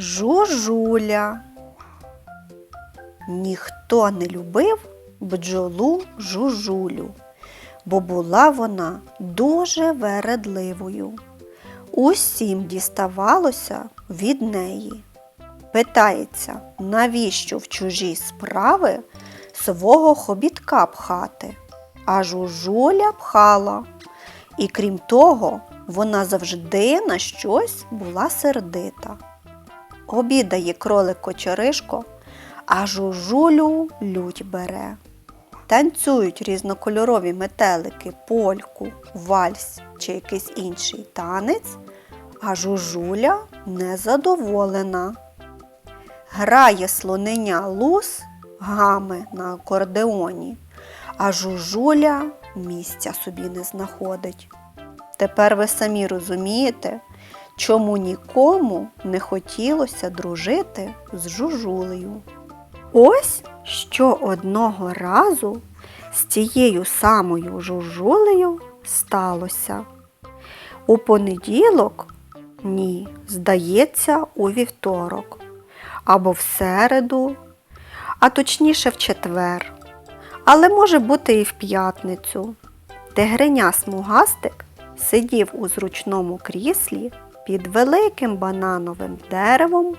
Жужуля. Ніхто не любив бджолу жужулю, бо була вона дуже вередливою. Усім діставалося від неї. Питається, навіщо в чужі справи свого хобітка пхати, а жужуля пхала. І крім того, вона завжди на щось була сердита. Обідає кролик кочеришко, а жужулю лють бере. Танцюють різнокольорові метелики, польку, вальс чи якийсь інший танець, а жужуля незадоволена. Грає слоненя лус гами на акордеоні, а жужуля місця собі не знаходить. Тепер ви самі розумієте, чому нікому не хотілося дружити з жужулею. Ось що одного разу з тією самою жужулею сталося. У понеділок, ні, здається, у вівторок, або в середу, а точніше в четвер, але може бути і в п'ятницю. Тигриня смугастик сидів у зручному кріслі під великим банановим деревом,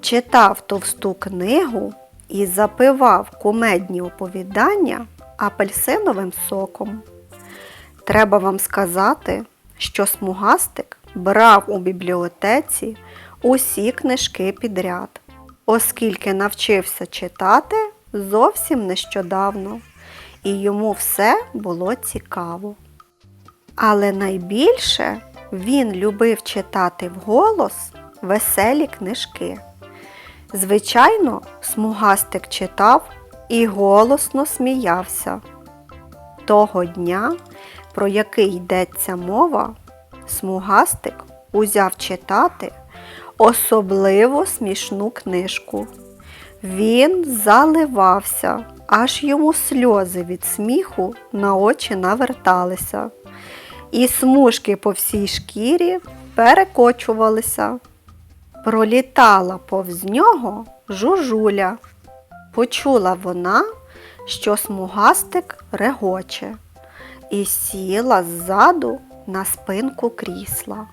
читав товсту книгу і запивав кумедні оповідання апельсиновим соком. Треба вам сказати, що смугастик брав у бібліотеці усі книжки підряд, оскільки навчився читати зовсім нещодавно, і йому все було цікаво. Але найбільше він любив читати вголос веселі книжки. Звичайно, смугастик читав і голосно сміявся. Того дня, про який йдеться мова, смугастик узяв читати особливо смішну книжку. Він заливався, аж йому сльози від сміху на очі наверталися, і смужки по всій шкірі перекочувалися. Пролітала повз нього жужуля. Почула вона, що смугастик регоче, і сіла ззаду на спинку крісла.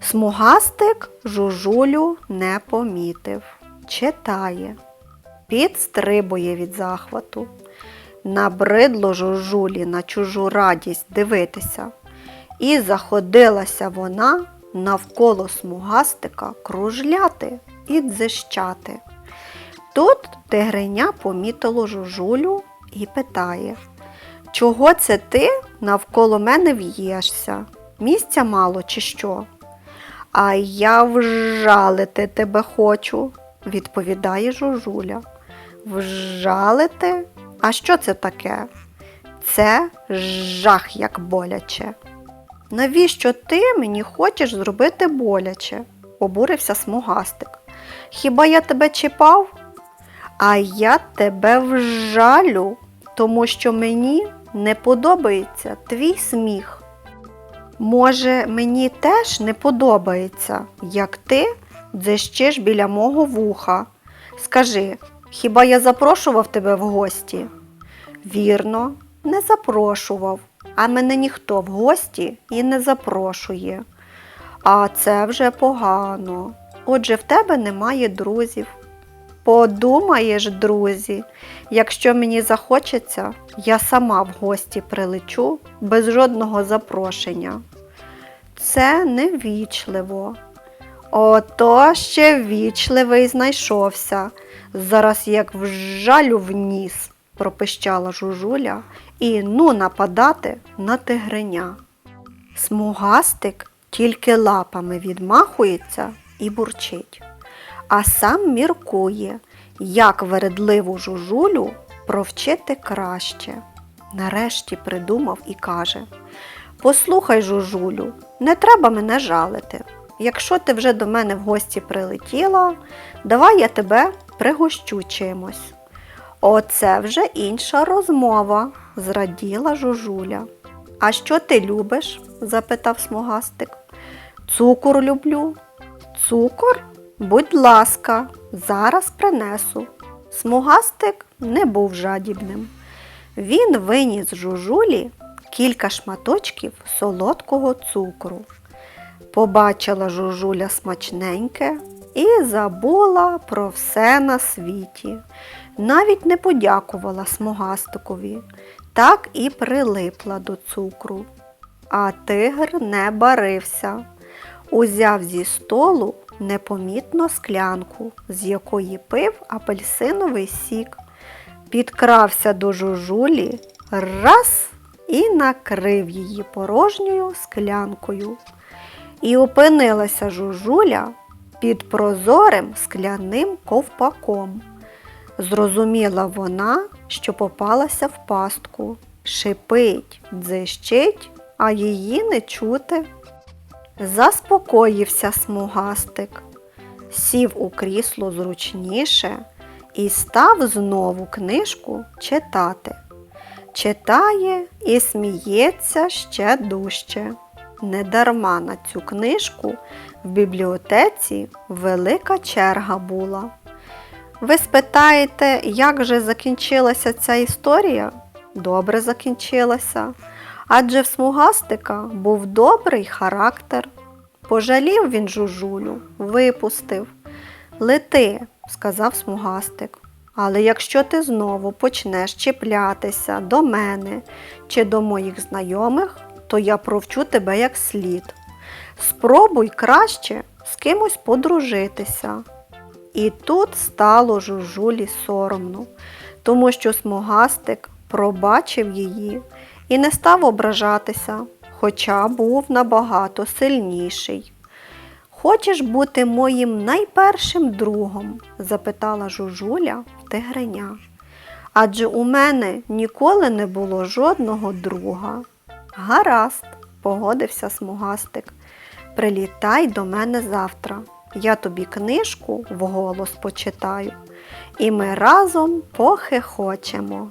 Смугастик жужулю не помітив, читає, підстрибує від захвату. Набридло жужулі на чужу радість дивитися, і заходилася вона навколо смугастика кружляти і дзищати. Тут тигриня помітило жужулю і питає, чого це ти навколо мене в'єшся? Місця мало чи що? А я вжалити тебе хочу, відповідає жужуля. Вжалити? А що це таке? Це жах як боляче. Навіщо ти мені хочеш зробити боляче? обурився смугастик. Хіба я тебе чіпав? А я тебе вжалю, тому що мені не подобається твій сміх. Може, мені теж не подобається, як ти дзищиш біля мого вуха. Скажи, хіба я запрошував тебе в гості? Вірно, не запрошував, а мене ніхто в гості і не запрошує. А це вже погано. Отже, в тебе немає друзів. Подумаєш, друзі, якщо мені захочеться, я сама в гості прилечу без жодного запрошення. Це невічливо. Ото ще вічливий знайшовся. Зараз як в ніс, пропищала жужуля, і ну нападати на тигриня. Смугастик тільки лапами відмахується і бурчить, а сам міркує, як вередливу жужулю провчити краще. Нарешті придумав і каже Послухай, жужулю, не треба мене жалити. Якщо ти вже до мене в гості прилетіла, давай я тебе пригощу чимось. Оце вже інша розмова, зраділа жужуля. А що ти любиш? запитав смугастик. Цукор люблю. Цукор? Будь ласка, зараз принесу. Смугастик не був жадібним. Він виніс жужулі кілька шматочків солодкого цукру. Побачила жужуля смачненьке і забула про все на світі. Навіть не подякувала смугастикові, так і прилипла до цукру. А тигр не барився. Узяв зі столу непомітно склянку, з якої пив апельсиновий сік, підкрався до жужулі раз і накрив її порожньою склянкою. І опинилася жужуля під прозорим скляним ковпаком. Зрозуміла вона, що попалася в пастку. Шипить, дзищить, а її не чути. Заспокоївся смугастик, сів у крісло зручніше і став знову книжку читати. Читає і сміється ще дужче. Недарма на цю книжку в бібліотеці велика черга була. Ви спитаєте, як же закінчилася ця історія? Добре закінчилася. Адже в смугастика був добрий характер. Пожалів він жужулю, випустив. Лети, сказав смугастик. Але якщо ти знову почнеш чіплятися до мене чи до моїх знайомих, то я провчу тебе як слід. Спробуй краще з кимось подружитися. І тут стало жужулі соромно, тому що смугастик пробачив її і не став ображатися, хоча був набагато сильніший. Хочеш бути моїм найпершим другом? запитала жужуля в тигреня. Адже у мене ніколи не було жодного друга. Гаразд, погодився смугастик. Прилітай до мене завтра. Я тобі книжку вголос почитаю, і ми разом похихочемо.